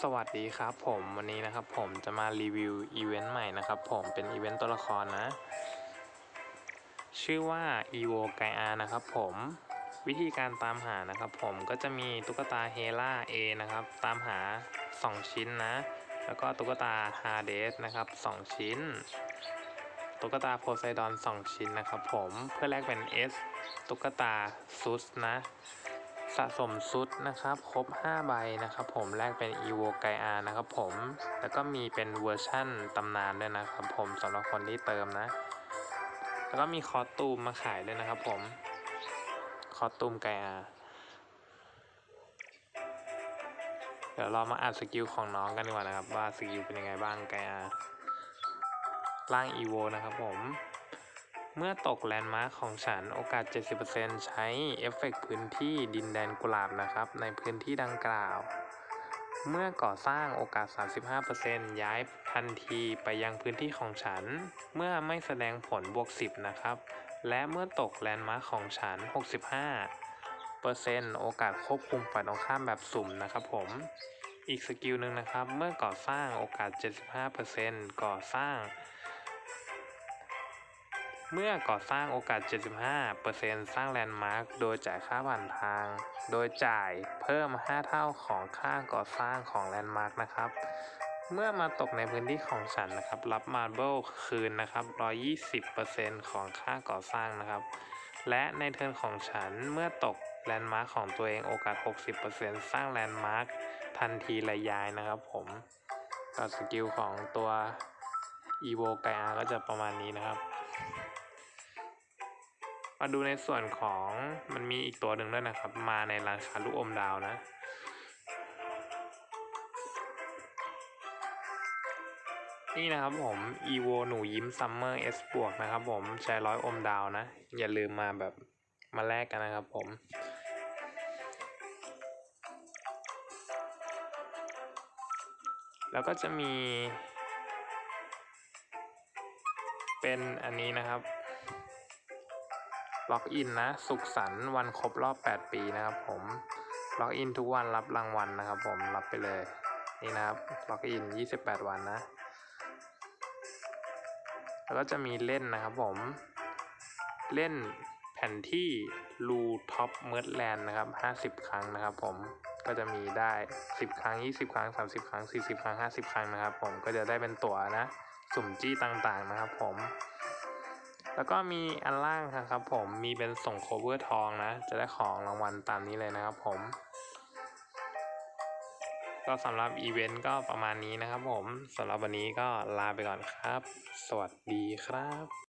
สวัสดีครับผมวันนี้นะครับผมจะมารีวิวอีเวนต์ใหม่นะครับผมเป็นอีเวนต์ตัวละครนะ ชื่อว่า evo ไกอานะครับผมวิธีการตามหานะครับผมก็จะมีตุ๊กตาเฮล่า A นะครับ ตามหา 2 ชิ้นนะ แล้วก็ตุ๊กตาฮาเดสนะครับ 2 ชิ้น ตุ๊กตาโพไซดอน 2 ชิ้นนะครับผมเพื่อแลกเป็น S ตุ๊กตาซุสนะ สะสมซุดนะครับครบ 5 ใบนะครับผมแลกเป็น evo ไกอานะครับผม แล้วก็มีเป็นเวอร์ชั่นตำนานด้วยนะครับผมสำหรับคนที่เติมนะ แล้วก็มีคอตูมมาขายด้วยนะครับผมคอตูมไกอาเดี๋ยวเรามาอ่านสกิลของน้องกันดีกว่านะครับ ว่าสกิลเป็นยังไงบ้างไกอาร่าง evo นะครับผม เมื่อตกแลนด์มาร์คของฉันโอกาส 70%ใช้เอฟเฟกต์พื้นที่ดินแดนกุหลาบนะครับ ในพื้นที่ดังกล่าว เมื่อก่อสร้างโอกาส 35%ย้ายทันทีไปยังพื้นที่ของฉัน เมื่อไม่แสดงผลบวก 10 นะครับ และเมื่อตกแลนด์มาร์คของฉัน 65%โอกาสควบคุมฝ่ายตรงข้ามแบบสุ่มนะครับผม อีกสกิลหนึ่งนะครับ เมื่อก่อสร้างโอกาส 75%ก่อสร้าง เมื่อก่อสร้างโอกาส 75%สร้างแลนด์มาร์คโดยจ่ายค่าผ่านทาง โดยจ่ายเพิ่ม 5 เท่าของค่าก่อสร้างของแลนด์มาร์คนะครับ เมื่อมาตกในพื้นที่ของฉันนะครับ รับมาร์เบิลคืนนะครับ 120%ของค่าก่อสร้างนะครับ และในเทิร์นของฉันเมื่อตกแลนด์มาร์คของตัวเองโอกาส 60%สร้างแลนด์มาร์คทันทีและย้ายนะครับผมก็สกิลของตัว evo ไกอาก็จะประมาณนี้นะครับ มาดูในส่วนของมันมีอีกตัวหนึ่งด้วยนะครับ มาในรานค้าลูกอมดาวนะ นี่นะครับผม evo หนูยิ้ม summer s บวกนะครับผมใช้ร้อยอมดาวนะ อย่าลืมมาแบบมาแลกกันนะครับผมแล้วก็จะมี เป็นอันนี้นะครับ ล็อกอินนะ สุขสันต์วันครบรอบ 8 ปีนะครับผม ล็อกอินทุกวันรับรางวัลนะครับผม รับไปเลย นี่นะครับ ล็อกอิน 28 วันนะ แล้วก็จะมีเล่นนะครับผม เล่นแผ่นที่รูท็อปเมิร์ดแลนด์นะครับ 50 ครั้งนะครับผม ก็จะมีได้ 10 ครั้ง 20 ครั้ง 30 ครั้ง 40 ครั้ง 50 ครั้งนะครับผม ก็จะได้เป็นตั๋วนะ สุ่มจี้ต่างๆนะครับผม แล้วก็มีอันล่างครับผมมีเป็นส่งโคเวอร์ทองนะ จะได้ของรางวัลตามนี้เลยนะครับผม ก็สำหรับอีเวนต์ก็ประมาณนี้นะครับผมสำหรับวันนี้ก็ลาไปก่อนครับ สวัสดีครับ